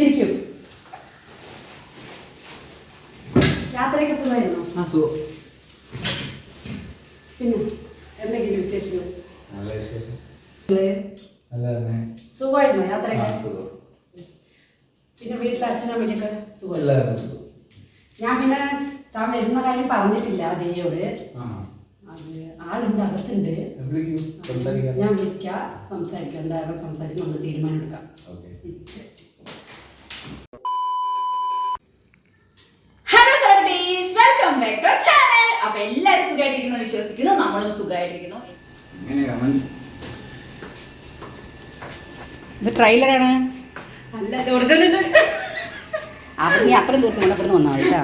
ഇരിക്കൂ. യാത്രയൊക്കെ സുഖമായിരുന്നോ? ആ സുഖം. പിന്നെ എന്തെങ്കിലും വിശേഷങ്ങൾ? നല്ല വിശേഷം. സുഖമായിരുന്നോ യാത്രയൊക്കെ? പിന്നെ വീട്ടിലെ അച്ഛനമ്മയ്ക്കൊക്കെ സുഖം. ഞാൻ പിന്നെ താൻ വരുന്ന കാര്യം പറഞ്ഞിട്ടില്ല ദേവിയോട് അത് ആളുണ്ട് അകത്തുണ്ട്. ഞാൻ വിളിക്കാം സംസാരിക്കാം. എന്തായാലും സംസാരിച്ച് നമുക്ക് തീരുമാനം എടുക്കാം. Hello celebrities welcome back to channel അപ്പൊ എല്ലാവരും സുഖമായിട്ടിരിക്കുന്നു വിശ്വസിക്കുന്നു. നമ്മളും സുഖമായിട്ടിരിക്കുന്നു. എങ്ങനെയാണ്? ഇത് ട്രെയിലറാണ് അല്ല ഇത് ഒറിജിനൽ നീ അത്രയും ദൂരത്ത് കൊണ്ടപ്പെടുന്ന് വന്നാൽ മതി കേട്ടോ.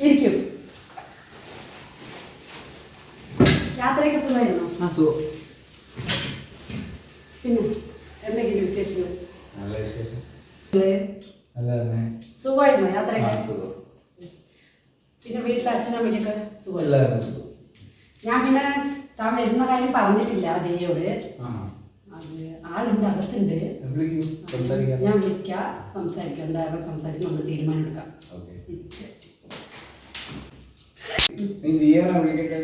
ഇരിക്കൂ. യാത്രയൊക്കെ സുഖമായിരുന്നോ? ആ സുഖം. പിന്നെ എന്തെങ്കിലും വിശേഷങ്ങൾ? നല്ല വിശേഷം. സുഖമായിരുന്നോ യാത്രയൊക്കെ? പിന്നെ വീട്ടിലെ അച്ഛനമ്മയ്ക്കൊക്കെ സുഖം. ഞാൻ പിന്നെ താൻ വരുന്ന കാര്യം പറഞ്ഞിട്ടില്ല ദേവിയോട് ആ. അത് ആളുണ്ട് അകത്തുണ്ട് സംസാരിക്കാം. ഞാൻ വിളിക്കാം. സംസാരിക്കാം. എന്തായാലും സംസാരിച്ച് നമുക്ക് തീരുമാനം എടുക്കാം ഓക്കെ. ഉം, ശരി. നീ ദിയാനെ വിളിക്കട്ടെ?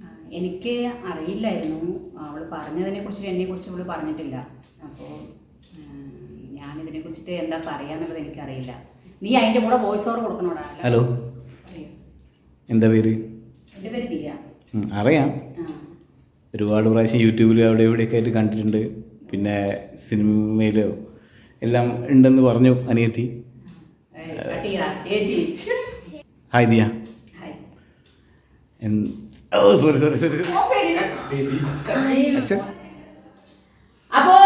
ആ, എനിക്ക് അറിയില്ലായിരുന്നു. അവൾ പറഞ്ഞതിനെ കുറിച്ച് എന്നെ കുറിച്ച് അവൾ പറഞ്ഞിട്ടില്ല. അപ്പോൾ ഞാനിതിനെ കുറിച്ചിട്ട് എന്താ പറയാന്നുള്ളത് എനിക്കറിയില്ല. നീ അതിന്റെ കൂടെ വോയിസ് ഓവർ കൊടുക്കണോടാ? അല്ല? ഹലോ എന്താ പേര്? അറിയാം. ഒരുപാട് പ്രാവശ്യം യൂട്യൂബിൽ അവിടെ ഇവിടെയൊക്കെ ആയിട്ട് കണ്ടിട്ടുണ്ട്. പിന്നെ സിനിമയിലോ എല്ലാം ഉണ്ടെന്ന് പറഞ്ഞു അനിയത്തി. ഹായ് ദിയ. അപ്പോ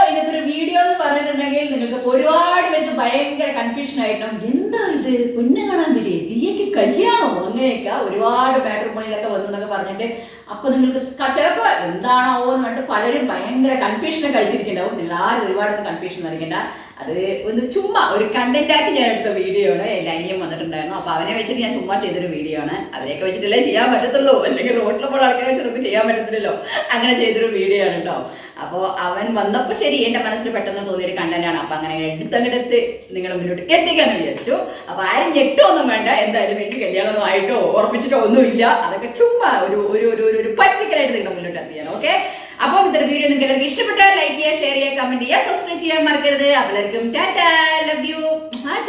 എന്ന് പറഞ്ഞിട്ടുണ്ടെങ്കിൽ നിങ്ങൾക്ക് ഒരുപാട് പേർക്ക് ഭയങ്കര കൺഫ്യൂഷൻ ആയിട്ടും എന്താ ഇത്? പെണ്ണ് കാണാൻ വരെ ദിയക്ക് കല്യാണോ അങ്ങനെയൊക്കെ ഒരുപാട് മാട്രിമോണിയിലൊക്കെ വന്നു എന്നൊക്കെ പറഞ്ഞിട്ട് അപ്പൊ നിങ്ങൾക്ക് ചിലപ്പോ എന്താണോ എന്ന് പറഞ്ഞിട്ട് പലരും ഭയങ്കര കൺഫ്യൂഷനെ കഴിച്ചിരിക്കുന്നുണ്ടാവും ആരും ഒരുപാട് കൺഫ്യൂഷൻ അറിയിക്കണ്ട അത് ഒന്ന് ചുമ്മാ ഒരു കണ്ടന്റ് ആക്കി ഞാൻ എടുത്ത വീഡിയോ ആണ്. എന്റെ അനിയൻ വന്നിട്ടുണ്ടായിരുന്നു. അപ്പൊ അവനെ വെച്ചിട്ട് ഞാൻ ചുമ്മാ ചെയ്തൊരു വീഡിയോ ആണ്. അവരെയൊക്കെ വെച്ചിട്ടല്ലേ ചെയ്യാൻ പറ്റത്തുള്ളൂ. അല്ലെങ്കിൽ റോഡിൽ പോലെ ആൾക്കാരെ വെച്ച് നമുക്ക് ചെയ്യാൻ പറ്റത്തില്ലല്ലോ. അങ്ങനെ ചെയ്തൊരു വീഡിയോ ആണ് കേട്ടോ അപ്പോൾ അവൻ വന്നപ്പോൾ ശരി എന്റെ മനസ്സിൽ പെട്ടെന്ന് തോന്നിയൊരു കണ്ടന്റ് ആണ്. അപ്പൊ അങ്ങനെ എടുത്തങ്ങെടുത്ത് നിങ്ങൾ മുന്നോട്ട് എത്തിക്കാന്ന് വിചാരിച്ചു. അപ്പൊ ആരും ഞെട്ടൊന്നും വേണ്ട. എന്തായാലും എനിക്ക് കല്യാണമൊന്നും ആയിട്ടോ ഉറപ്പിച്ചിട്ടോ ഒന്നുമില്ല. അതൊക്കെ ചുമ്മാ ഒരു ഒരു ഒരു പറ്റിക്കലായിട്ട് നിങ്ങളുടെ മുന്നോട്ട് എത്തിയാണ് ഓക്കെ അപ്പോൾ ഇത്ര വീഡിയോ നിങ്ങൾക്ക് എല്ലാവർക്കും ഇഷ്ടപ്പെട്ടാൽ கமெண்ட் ஏன் சப்ஸ்கிரைப் செய்யாம இருக்கிறது. அப்பல இருக்கும் டாடா லவ் யூ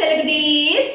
சில குட்டீஸ்